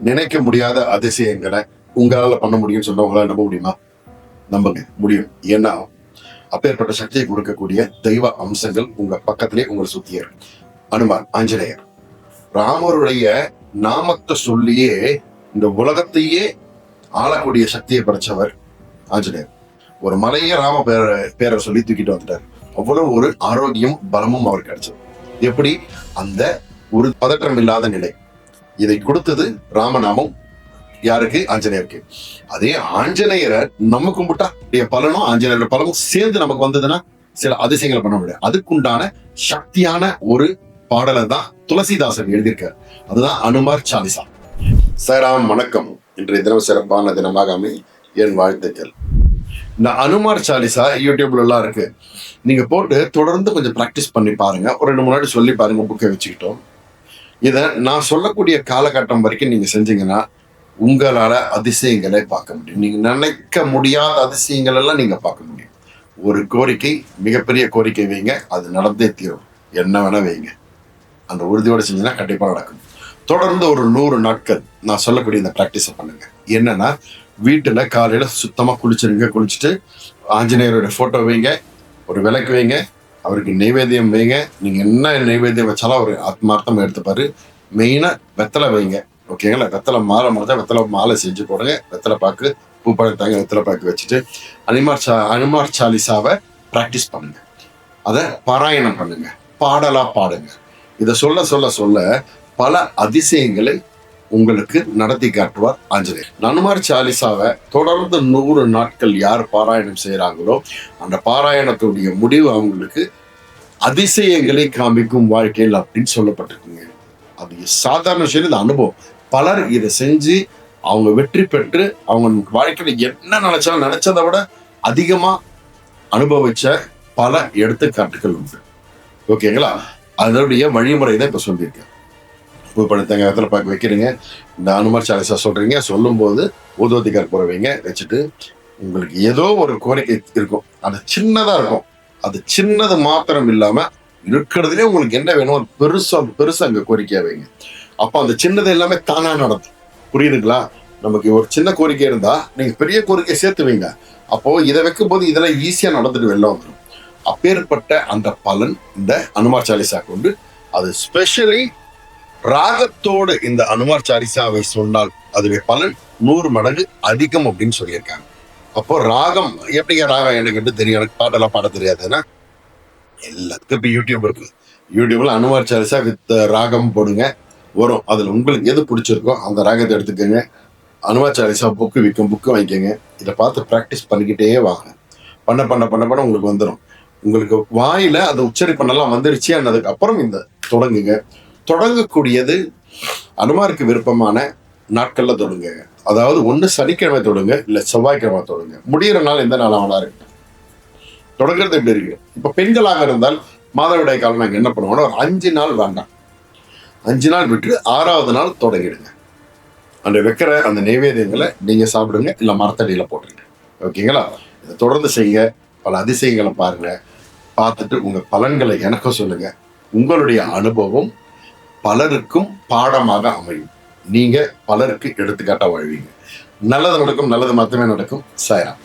நினைக்க முடியாத அதிசயங்களை உங்களால பண்ண முடியும்னு சொன்னா நம்ப முடியுமா? நம்புங்க. முடியும். ஏன்னா அப்பேற்பட்ட சக்தியை கொடுக்கக்கூடிய தெய்வ அம்சங்கள் உங்க பக்கத்திலே உங்களை சுத்தியே அனுமான் ஆஞ்சநேயர். ராமருடைய நாமத்தை சொல்லியே இந்த உலகத்தையே ஆளக்கூடிய சக்தியை படைச்சவர் ஆஞ்சநேயர். ஒரு மலையே ராம பேர பேரை சொல்லி தூக்கிட்டு வந்துட்டார். அவ்வளவு ஒரு ஆரோக்கியம் பலமும் அவருக்கு கிடைச்சது. எப்படி? அந்த ஒரு பதற்றம் இல்லாத நிலை. இதை கொடுத்தது ராமநாமம். யாருக்கு? ஆஞ்சநேயருக்கு. அதே ஆஞ்சநேயரை நம்ம கும்பிட்டா பலனும் ஆஞ்சநேயரோட பலனும் சேர்ந்து நமக்கு வந்ததுன்னா சில அதிசயங்களை பண்ண முடியாது. அதுக்குண்டான சக்தியான ஒரு பாடலை தான் துளசிதாசன் எழுதியிருக்கார். அதுதான் அனுமார் சாலிசா. சராம் வணக்கம். இன்றைய தினம் சிறப்பான தினமாக அமை என் வாழ்த்துக்கள். இந்த அனுமார் சாலிசா யூடியூப்ல எல்லாம் இருக்கு. நீங்க போட்டு தொடர்ந்து கொஞ்சம் ப்ராக்டிஸ் பண்ணி பாருங்க. ஒரு ரெண்டு முன்னாடி சொல்லி பாருங்க புக்கை வச்சுக்கிட்டோம். இதை நான் சொல்லக்கூடிய காலகட்டம் வரைக்கும் நீங்கள் செஞ்சீங்கன்னா உங்களால் அதிசயங்களை பார்க்க முடியும். நீங்கள் நினைக்க முடியாத அதிசயங்கள் எல்லாம் பார்க்க முடியும். ஒரு கோரிக்கை மிகப்பெரிய கோரிக்கை வைங்க. அது நடந்தே தீரும். என்ன வேணால் வைங்க. அந்த உறுதியோடு செஞ்சீங்கன்னா கண்டிப்பாக நடக்கும். தொடர்ந்து ஒரு நூறு நாட்கள் நான் சொல்லக்கூடிய இந்த ப்ராக்டிஸை பண்ணுங்கள் என்னென்னா வீட்டில் காலையில் சுத்தமாக குளிச்சிருங்க. குளிச்சுட்டு ஆஞ்சநேயரோட ஃபோட்டோ வைங்க. ஒரு விளக்கு வைங்க. அவருக்கு நைவேத்தியம் வைங்க. நீங்கள் என்ன நைவேத்தியம் வச்சாலும் அவர் ஆத்மார்த்தமாக எடுத்துப்பாரு. மெயினாக வெத்தலை வைங்க. ஓகேங்களா வெத்தலை மாலை முடிஞ்சா வெத்தலை மாலை செஞ்சு போடுங்க. வெத்தலை பாக்கு பூ பழத்தாங்க வெத்தலை பாக்கு வச்சுட்டு அனிமார் சா அனுமார் சாலிசாவை ப்ராக்டிஸ் பண்ணுங்க. அதை பாராயணம் பண்ணுங்க. பாடலாக பாடுங்க. இதை சொல்ல சொல்ல சொல்ல பல அதிசயங்களை உங்களுக்கு நடத்தி காட்டுவார் ஆஞ்சநேயர். நன்மார் சாலிசாவை தொடர்ந்து நூறு நாட்கள் யார் பாராயணம் செய்கிறாங்களோ அந்த பாராயணத்துடைய முடிவு அவங்களுக்கு அதிசயங்களை காமிக்கும் வாழ்க்கையில் அப்படின்னு சொல்லப்பட்டிருக்குங்க. அது சாதாரண விஷயம் இது அனுபவம். பலர் இதை செஞ்சு அவங்க வெற்றி பெற்று அவங்க வாழ்க்கையில் என்ன நினைச்சாலும் நினைச்சதை விட அதிகமாக அனுபவிச்ச பல எடுத்துக்காட்டுகள் உண்டு. ஓகேங்களா? அதனுடைய வழிமுறை தான் இப்போ சொல்லியிருக்கேன். பூ பழுத்தங்க இடத்துல பார்க்க வைக்கிறீங்க. இந்த அனுமார் சாலிசா சொல்கிறீங்க சொல்லும்போது ஊதுவத்திக்கார் போற வைங்க வச்சுட்டு உங்களுக்கு ஏதோ ஒரு கோரிக்கை இருக்கும். அது சின்னதாக இருக்கும். அது சின்னது மாத்திரம் இல்லாமல் இருக்கிறதுலே உங்களுக்கு என்ன வேணும் ஒரு பெருசாக பெருசாக அங்கே கோரிக்கையாக வைங்க. அப்போ அந்த சின்னது எல்லாமே தானாக நடக்கும். புரியுதுங்களா? நமக்கு ஒரு சின்ன கோரிக்கை இருந்தால் நீங்கள் பெரிய கோரிக்கையை சேர்த்து வைங்க. அப்போது இதை வைக்கும்போது இதெல்லாம் ஈஸியாக நடந்துட்டு வெளில வந்துடும் அப்பேற்பட்ட அந்த பலன் இந்த அனுமார் சாலிசா கொண்டு அது ஸ்பெஷலி ராகத்தோடு இந்த அனுமார் சாரிசாவை சொன்னால் அதுவே பலன் நூறு மடங்கு அதிகம் அப்படின்னு சொல்லியிருக்காங்க. அப்போ ராகம் எப்படிங்க ராகம் எனக்கு தெரியும்? எனக்கு பாட்டெல்லாம் பாட தெரியாதுன்னா எல்லாத்துக்கும் இப்போ யூடியூப் இருக்கு. யூடியூப்ல அனுமார் சாரிசா வித் ராகம் போடுங்க. வரும். அதில் உங்களுக்கு எது பிடிச்சிருக்கோ அந்த ராகத்தை எடுத்துக்கோங்க. அனுமார் சாரிசா புக்கு விற்கும் புக்கு வாங்கிக்கோங்க. இதை பார்த்து ப்ராக்டிஸ் பண்ணிக்கிட்டே வாங்க. பண்ண பண்ண பண்ண பண்ண உங்களுக்கு வந்துடும் உங்களுக்கு வாயில அதை உச்சரிப்பெண்ணெல்லாம் வந்துருச்சு. அன்னதுக்கு அப்புறம் இந்த தொடங்குங்க. தொடங்கக்கூடியது அனுமாருக்கு விருப்பமான நாட்களில் தொடங்குங்க அதாவது ஒன்று சனிக்கிழமை தொடங்க இல்லை செவ்வாய்க்கிழமை தொடங்க. முடியிற நாள் எந்த நாள் வேணா இருக்கு? தொடங்குறது எப்படி இருக்கு? இப்போ பெண்களாக இருந்தால் மாதவிடாய் காலம் நாங்கள் என்ன பண்ணுவோம்னா ஒரு அஞ்சு நாள் வேண்டாம். அஞ்சு நாள் விட்டு ஆறாவது நாள் தொடங்கிடுங்க. அந்த வைக்கிற அந்த நைவேத்தியங்களை நீங்கள் சாப்பிடுங்க இல்லை மரத்தடியில் போட்டுருங்க. ஓகேங்களா? இதை தொடர்ந்து செய்யுங்க. பல அதிசயங்களை பாருங்கள் பார்த்துட்டு உங்கள் பலன்களை எனக்கும் சொல்லுங்கள் உங்களுடைய அனுபவம் பலருக்கும் பாடமாக அமையும். நீங்க பலருக்கு எடுத்துக்காட்டா வாழ்வீங்க. நல்லது நடக்கும் நல்லது மட்டுமே நடக்கும். சாயராம்.